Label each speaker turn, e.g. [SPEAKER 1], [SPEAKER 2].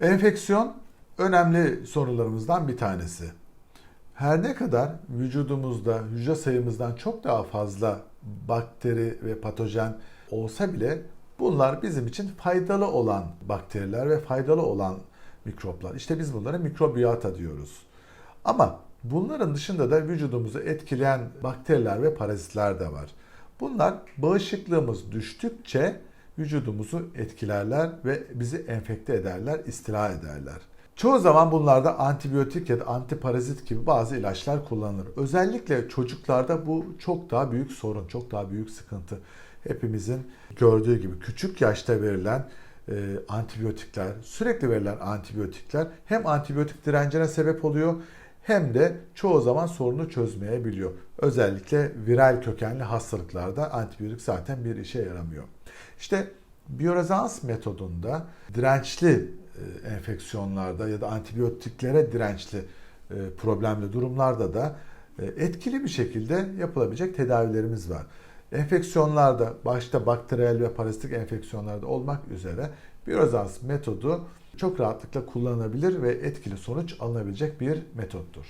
[SPEAKER 1] Enfeksiyon önemli sorularımızdan bir tanesi. Her ne kadar vücudumuzda hücre sayımızdan çok daha fazla bakteri ve patojen olsa bile bunlar bizim için faydalı olan bakteriler ve faydalı olan mikroplar. İşte biz bunlara mikrobiyata diyoruz. Ama bunların dışında da vücudumuzu etkileyen bakteriler ve parazitler de var. Bunlar bağışıklığımız düştükçe vücudumuzu etkilerler ve bizi enfekte ederler, istila ederler. Çoğu zaman bunlarda antibiyotik ya da antiparazit gibi bazı ilaçlar kullanılır. Özellikle çocuklarda bu çok daha büyük sorun, çok daha büyük sıkıntı. Hepimizin gördüğü gibi küçük yaşta verilen e, antibiyotikler, sürekli verilen antibiyotikler hem antibiyotik direncine sebep oluyor hem de çoğu zaman sorunu çözmeyebiliyor. Özellikle viral kökenli hastalıklarda antibiyotik zaten bir işe yaramıyor. İşte biyorezans metodunda dirençli e, enfeksiyonlarda ya da antibiyotiklere dirençli e, problemli durumlarda da e, etkili bir şekilde yapılabilecek tedavilerimiz var. Enfeksiyonlarda başta bakteriyel ve parazitik enfeksiyonlarda olmak üzere biyorezans metodu çok rahatlıkla kullanılabilir ve etkili sonuç alınabilecek bir metottur.